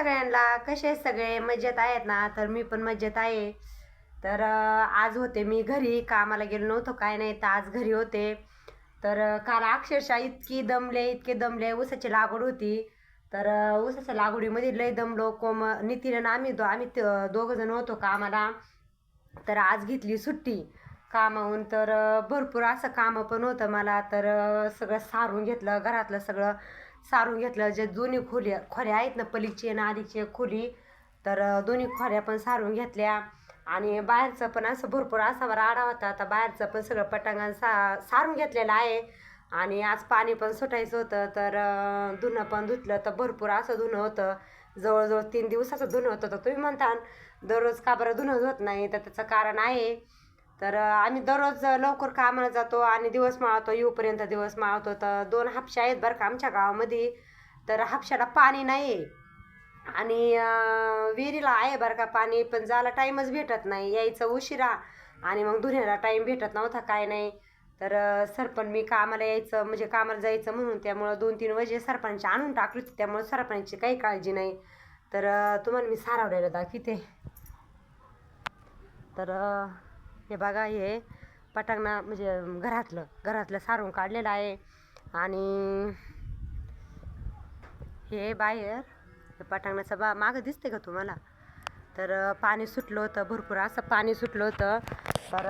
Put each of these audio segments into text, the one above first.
सगळ्यांना कसे सगळे? मजेत आहेत ना? तर मी पण मजेत आहे. तर आज होते मी घरी. कामाला गेलो नव्हतो काय नाही. तर आज घरी होते. तर काल अक्षरशः इतकी दमले इतके दमले. ऊसाची लागवड होती. तर ऊसाच्या लागवडीमध्ये लय दमलो. कोम नितीन आम्ही दो आम्ही दोघं जण होतो कामाला. तर आज घेतली सुट्टी. कामाहून तर भरपूर असं कामं पण होतं मला. तर सगळं सारून घेतलं. घरातलं सगळं सारून घेतलं. जे दोन्ही खोली खोऱ्या आहेत ना पलीची आणि आधीची खोली तर दोन्ही खोऱ्या पण सारून घेतल्या. आणि बाहेरचं पण असं भरपूर असा राडा होता. आता बाहेरचं पण सगळं पटांगण सा सारून घेतलेलं आहे. आणि आज पाणी पण सुटायचं होतं. तर धुणं पण धुतलं तर भरपूर असं धुणं होतं. जवळजवळ तीन दिवसाचं धुणं होतं. तर तुम्ही म्हणता दररोज का बरं धुणं होत नाही? तर त्याचं कारण आहे तर आम्ही दररोज लवकर कामाला जातो आणि दिवस माळतो येऊपर्यंत दिवस माळतो. तर दोन हापशा आहेत बरं का आमच्या गावामध्ये. तर हापशाला पाणी नाही आहे आणि विहिरीला आहे बरं का पाणी पण जायला टाईमच भेटत नाही. यायचं उशिरा आणि मग धुण्याला टाईम भेटत नव्हता काय नाही. तर सरपण मी कामाला यायचं म्हणजे कामाला जायचं म्हणून त्यामुळं दोन तीन वाजे सरपंच आणून टाकली होती. त्यामुळं सरपंचची काही काळजी नाही. तर तुम्हाला मी सारावलेलं दाखवते. तर हे बघा हे पटांगणा म्हणजे घरातलं घरातलं सारून काढलेलं आहे. आणि हे बाहेर हे पटांगणाचं बा मागं दिसते का तुम्हाला? तर पाणी सुटलं होतं भरपूर असं पाणी सुटलं होतं. तर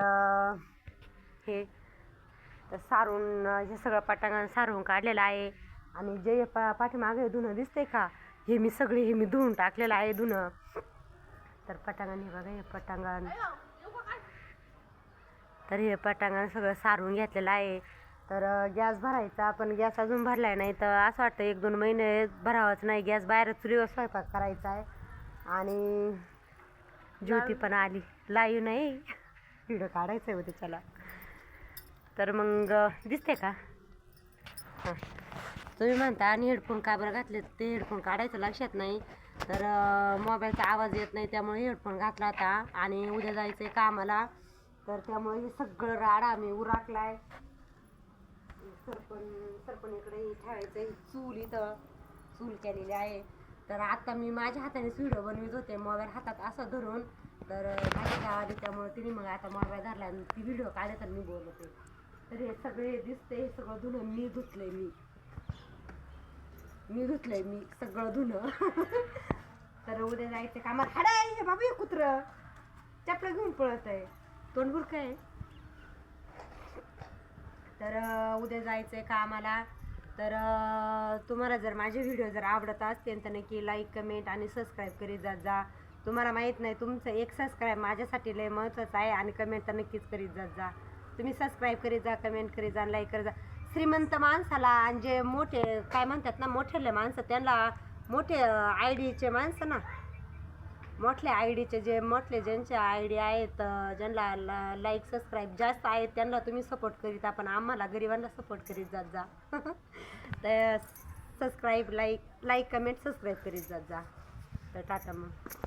हे तर सारून हे सगळं पटांगण सारून काढलेलं आहे. आणि जे हे पा पाठीमागे धुणं दिसते का? हे मी सगळे हे मी धुवून टाकलेलं आहे धुणं. तर पटांगण हे बघा हे पटांगण. तर हे पटांगण सगळं सारून घेतलेलं आहे. तर गॅस भरायचा. पण गॅस अजून भरलाय नाही तर असं वाटतं एक दोन महिने भरावाच नाही. गॅस बाहेर चुलीवर स्वयंपाक करायचा आहे. आणि ज्योती पण आली. लाईव्ह नाही. व्हिडिओ काढायचा आहे होते त्याला तर मग दिसते का? हां. तुम्ही म्हणता आणि हेडफोन का बरं घातले ते हेडफोन काढायचं लक्षात नाही. तर मोबाईलचा आवाज येत नाही त्यामुळे हेडफोन घातला होता आणि उद्या जायचं आहे कामाला. तर त्यामुळे हे सगळं राडा मी उराकलाय. सरपण सरपणीकडे ठेवायचं आहे चूल इथं चूल केलेली आहे. तर आता मी माझ्या हातानेच व्हिडिओ बनवित होते मोबाईल हातात असं धरून. तर माझ्या गावाली त्यामुळे तिने मग आता मोबाईल धरला आणि ती व्हिडिओ काढले तर मी बोलते. तर हे सगळे दिसते हे सगळं धुणं मी धुतलंय मी. मी धुतलंय मी सगळं धुणं. तर उद्या जायचं कामात. हाडाय हे बाबू हे कुत्र. चपलं घेऊन पळत आहे तोंडभूर काय तर उद्या जायचं आहे कामाला. तर तुम्हाला जर माझे व्हिडिओ जर आवडत असतील तर नक्की लाईक कमेंट आणि सबस्क्राईब करीत जात जा. तुम्हाला माहीत नाही तुमचं एक सबस्क्राईब माझ्यासाठी लय महत्त्वाचं आहे आणि कमेंट तर नक्कीच करीत जात जा. तुम्ही सबस्क्राईब करीत जा कमेंट करीत जा लाईक करीत जा. श्रीमंत माणसाला आणि जे मोठे काय म्हणतात ना मोठेले माणसं त्यांना मोठे आय डीचे माणसं ना मोठल्या आय डीचे जे मोठले ज्यांचे आय डी आहेत अं, ज्यांना लाईक सबस्क्राईब जास्त आहेत त्यांना तुम्ही सपोर्ट करीत आपण आम्हाला गरिबांना सपोर्ट करीत जात जा. तर subscribe like like comment subscribe करीत जात जा. तर टाटा मग.